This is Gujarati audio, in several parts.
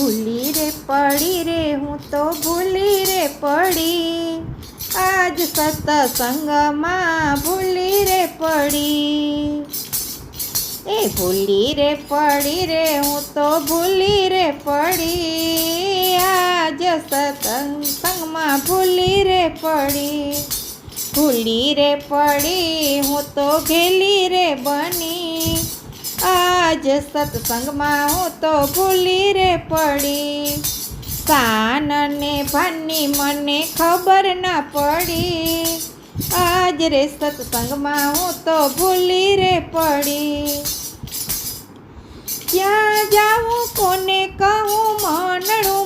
ભૂલી રે પડી રે, હું તો ભૂલી રે પડી. આજ સત્સંગમાં ભૂલી રે પડી. એ ભૂલી રે પડી રે, હું તો ભૂલી રે પડી. આજ સત્સંગમાં ભૂલી રે પડી. ભૂલી રે પડી, હું તો ઘેલી રે બની. આજ સત્સંગમાં હું તો ભૂલી રે પડી. કાન ને ભાનની મને ખબર ના પડી. આજ રે સત્સંગમાં હું તો ભૂલી રે પડી. ક્યાં જાઉં કોને કહું મનડું?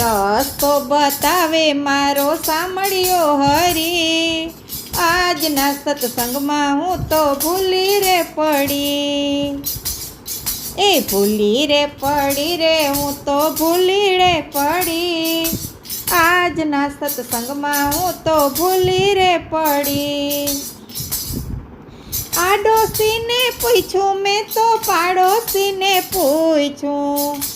રસ્તો બતાવે મારો સાંભળ્યો હરી. આજના સત્સંગમાં હું તો ભૂલી રે પડી. એ ભૂલી રે પડી રે, હું તો ભૂલી રે પડી. આજના સત્સંગમાં હું તો ભૂલી રે પડી. આડોશીને પૂછ્યું મેં તો પાડોશીને પૂછ્યું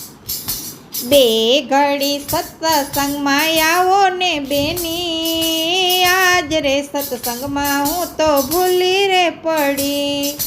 બે ઘડી સત્સંગમાં આવો ને બેની. આજ રે સત્સંગમાં હું તો ભૂલી રે પડી.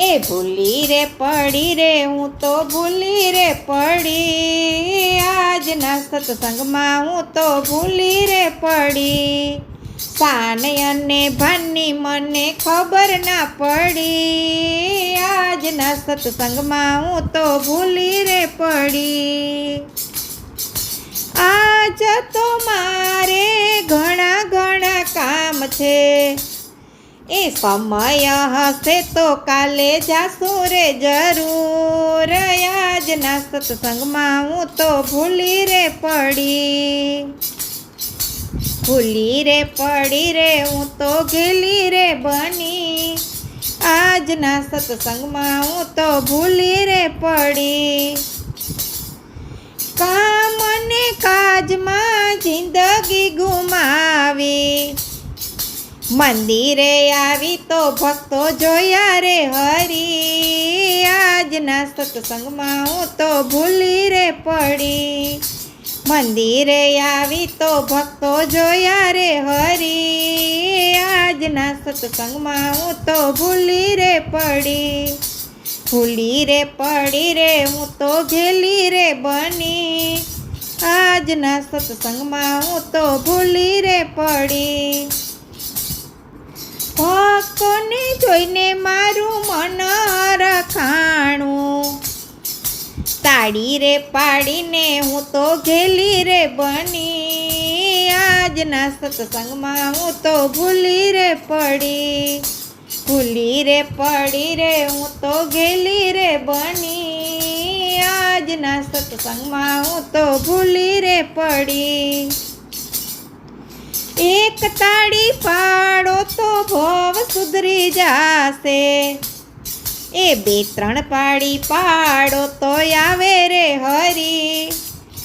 એ ભૂલી રે પડી રે, હું તો ભૂલી રે પડી. આજના સત્સંગમાં હું તો ભૂલી રે પડી. સાન અને ભાનની મને ખબર ના પડી. આજના સત્સંગમાં હું તો ભૂલી રે પડી. આજ તો મારે ઘણા ઘણા કામ છે. એ સમય હશે તો કાલે જાશું રે જરૂર. આજના સત્સંગમાં હું તો ભૂલી રે પડી. ભૂલી રે, પડી રે, હું તો ઘેલી રે બની. આજના સત્સંગમાં હું તો ભૂલી રે, પડી. કામ અને કાજમાં જિંદગી ગુમાવી. મંદિરે આવી તો ભક્તો જોયા રે હરી. આજના સત્સંગમાં હું તો ભૂલી રે, પડી. મંદિરે આવી તો ભક્તો જોયા રે હરી, આજના સત્સંગમાં હું તો ભૂલી રે પડી. ભૂલી રે પડી રે, હું તો ઘેલી રે બની. આજના સત્સંગમાં હું તો ભૂલી રે પડી. ભક્તોને જોઈને મારું તાળી રે, પાડીને હું તો ઘેલી રે બની. આજના સત્સંગમાં હું તો ભૂલી રે પડી. ભૂલી રે, પડી રે, હું તો ઘેલી રે બની. આજના સત્સંગમાં હું તો ભૂલી રે પડી. એક તાળી પાડો તો ભવ સુધરી જાશે. એ બે ત્રણ પાડી પાડો તો આવે રે હરી.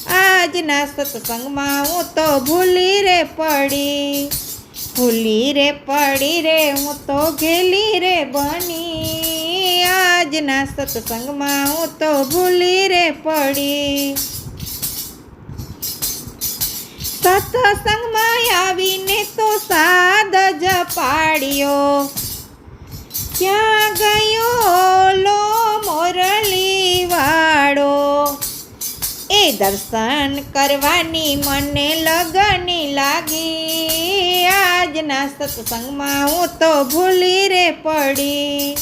આજના સત્સંગમાં હું તો ભૂલી રે પડી. ભૂલી રે પડી રે, હું તો ઘેલી રે બની. આજના સત્સંગમાં હું તો ભૂલી રે પડી. સત્સંગમાં આવીને તો સાદ દર્શન કરવાની મને લગની લાગી. આજના સત્સંગમાં હું તો ભૂલી રે પડી.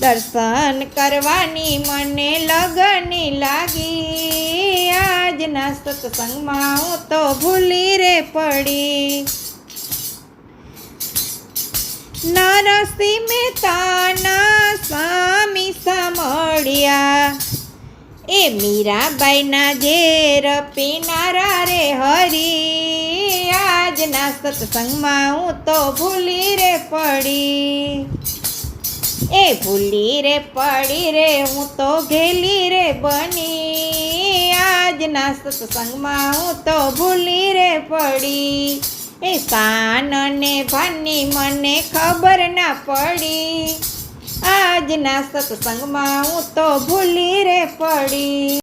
દર્શન કરવાની મને લગની લાગી. આજના સત્સંગમાં હું તો ભૂલી રે પડી. નરસિંહ મહેતાના સ્વામી સાંભળ્યા. મીરાબાઈના ઝેર પીનારા રે હરી, આજના સત્સંગમાં હું તો ભૂલી રે પડી. એ ભૂલી રે પડી રે, હું તો ઘેલી રે બની. આજના સત્સંગમાં હું તો ભૂલી રે પડી. એ સાન ને ભાની મને ખબર ના પડી. આજના સત્સંગમાં હું તો ભૂલી રે પડી.